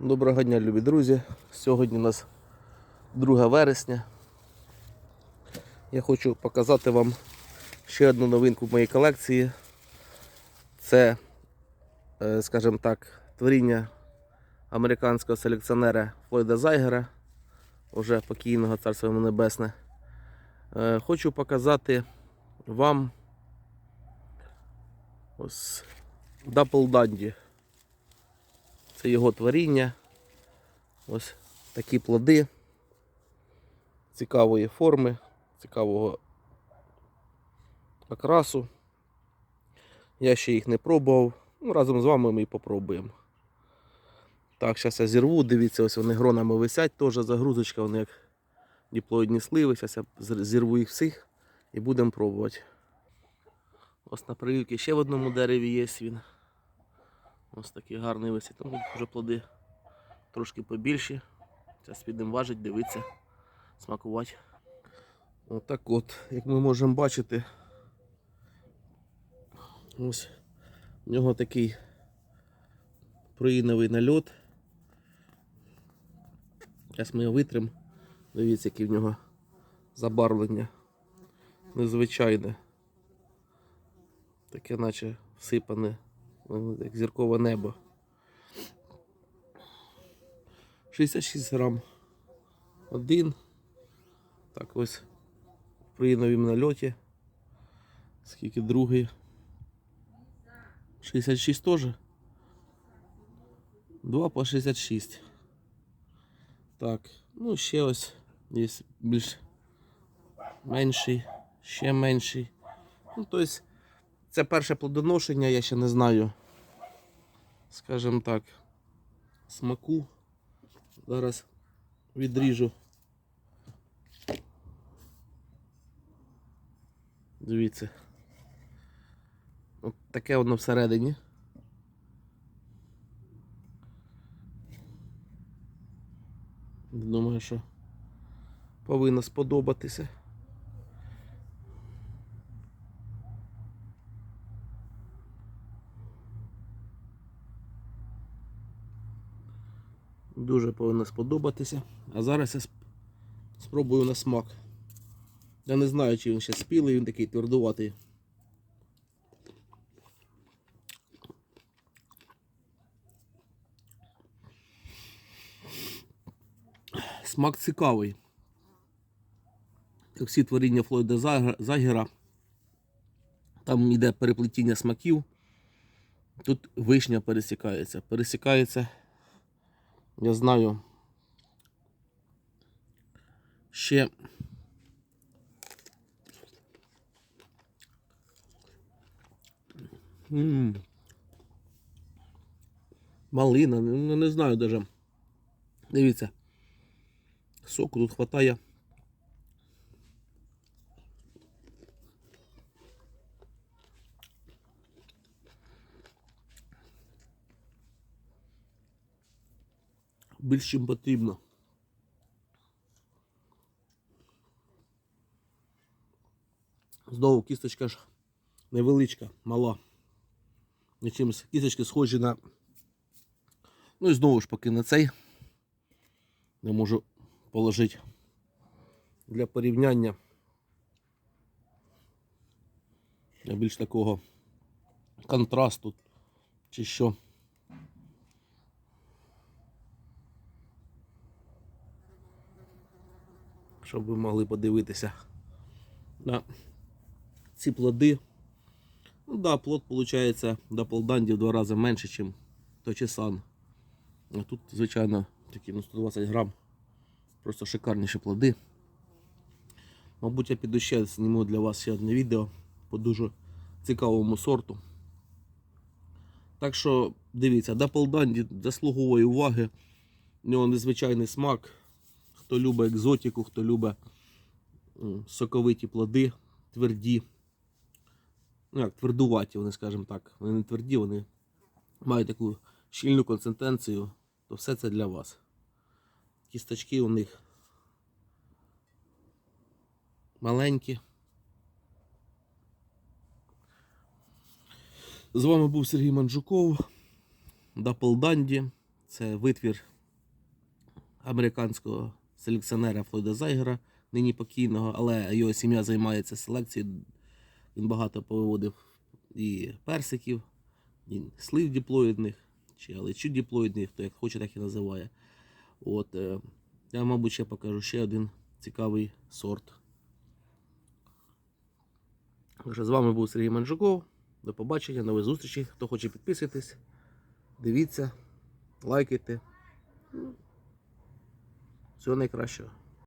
Доброго дня, любі друзі. Сьогодні у нас 2 вересня. Я хочу показати вам ще одну новинку в моїй колекції. Це, е, скажімо так, творіння американського селекціонера Флойда Зайгера, уже покійного царство небесне. Е, Хочу показати вам ось Дапл Данді. Це його творіння. Ось такі плоди цікавої форми, цікавого окрасу. Я ще їх не пробував. Ну, разом з вами ми і попробуємо. Так, зараз я зірву, дивіться, ось вони гронами висять, теж загрузочка, вони як діплоїдні сливи. Зараз я зірву їх всіх і будемо пробувати. Ось на прививці ще в одному дереві є він. Ось такий гарний висить. Там вже плоди трошки побільші. Зараз підемо важити, дивитися, смакувати. Отак от, як ми можемо бачити, ось в нього такий проїновий нальот. Зараз ми його витримо. Дивіться, яке в нього забарвлення. Незвичайне. Таке наче всипане, як зіркове небо. 66 грам. Один. Так ось в приїновім нальоті. Скільки другий? 66 теж. 2 по 66. Так, ну ще ось є більш менший, ще менший. Ну, тобто, це перше плодоношення, я ще не знаю, скажімо так, смаку. Зараз відріжу. Дивіться. От таке воно всередині. Думаю, що повинно сподобатися. Дуже повинно сподобатися. А зараз я спробую на смак. Я не знаю, чи він ще спілий, він такий твердуватий. Смак цікавий. Як всі творіння Флойда Заг- Загера, там йде переплетіння смаків. Тут вишня пересікається. Пересікається, я знаю, ще М. Малина, ну не знаю даже. Дивіться. Соку тут хватає. Більш чим потрібно. Знову кісточка ж невеличка, мала. Кісточки схожі на. Ну і знову ж поки на цей. Я можу положити для порівняння. Для більш такого контрасту чи що. Щоб ви могли подивитися на ці плоди. Ну да, плод виходить до полданді в два рази менше, ніж точесан. А тут, звичайно, такі ну, 120 грам. Просто шикарніші плоди. Мабуть, я піду ще зніму для вас ще одне відео по дуже цікавому сорту. Так що дивіться, Дапл Данді заслуговує уваги. У нього незвичайний смак. Хто любить екзотику, хто любить соковиті плоди, тверді. Ну як, твердуваті, вони, скажімо так. Вони не тверді, вони мають таку щільну консистенцію, то все це для вас. Кісточки у них маленькі. З вами був Сергій Манджуков, Дапл Данді. Це витвір американського селекціонера Флойда Зайгера, нині покійного, але його сім'я займається селекцією. Він багато повиводив і персиків, і слив диплоїдних, чи алечу диплоїдних, хто як хоче, так і називає. От, е, я, мабуть, ще покажу ще один цікавий сорт. З вами був Сергій Манжуков. До побачення, нової зустрічі. Хто хоче підписуйтесь, дивіться, лайкайте. Всього найкращого.